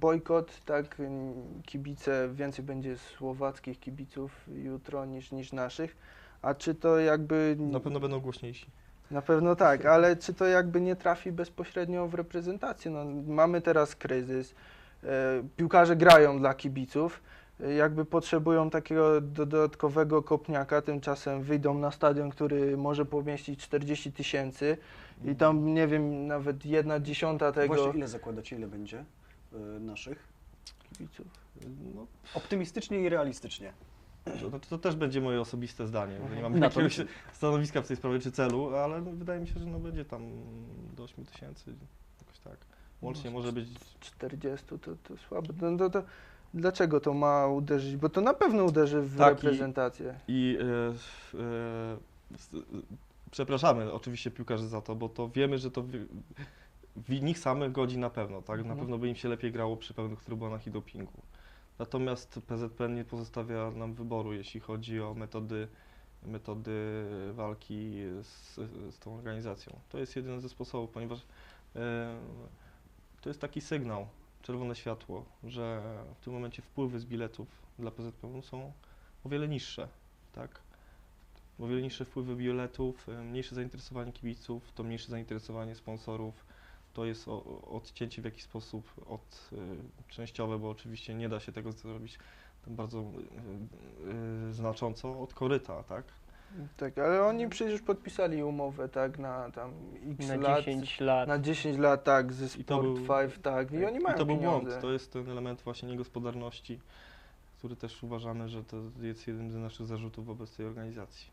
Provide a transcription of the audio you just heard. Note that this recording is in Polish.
bojkot, tak, kibice, więcej będzie słowackich kibiców jutro niż, niż naszych, a czy to jakby... Na pewno będą głośniejsi. Na pewno tak, ale czy to jakby nie trafi bezpośrednio w reprezentację? No, mamy teraz kryzys, e, piłkarze grają dla kibiców, e, jakby potrzebują takiego dodatkowego kopniaka, tymczasem wyjdą na stadion, który może pomieścić 40 tysięcy i tam, nie wiem, nawet jedna dziesiąta tego Właśnie ile zakładacie, ile będzie naszych? kibiców. No, Optymistycznie i realistycznie. to, to, to też będzie moje osobiste zdanie. Nie mam Na jakiegoś stanowiska w tej sprawie czy celu, ale no, wydaje mi się, że no, będzie tam do 8 tysięcy, jakoś tak. Łącznie może być 40 to, to słabo. No, to, to, dlaczego to ma uderzyć? Bo to na pewno uderzy w Tak, i- reprezentację. I e, f- e, s- przepraszamy oczywiście piłkarzy za to, bo to wiemy, że to w, nich samych godzi na pewno, tak? Na Mhm. pewno by im się lepiej grało przy pełnych trybunach i dopingu. Natomiast PZPN nie pozostawia nam wyboru, jeśli chodzi o metody, metody walki z, z tą organizacją. To jest jeden ze sposobów, ponieważ to jest taki sygnał, czerwone światło, że w tym momencie wpływy z biletów dla PZPN są o wiele niższe, tak? O wiele niższe wpływy biletów, mniejsze zainteresowanie kibiców, to mniejsze zainteresowanie sponsorów. To jest odcięcie w jakiś sposób od y, częściowe, bo oczywiście nie da się tego zrobić tam bardzo y, y, znacząco od koryta, tak? Tak, ale oni przecież podpisali umowę, tak, na tam x Na lat. 10 lat. Na 10 lat, tak, ze I to Sport był- 5, tak, i oni mają I to był pieniądze. błąd. To jest ten element właśnie niegospodarności, który też uważamy, że to jest jeden z naszych zarzutów wobec tej organizacji.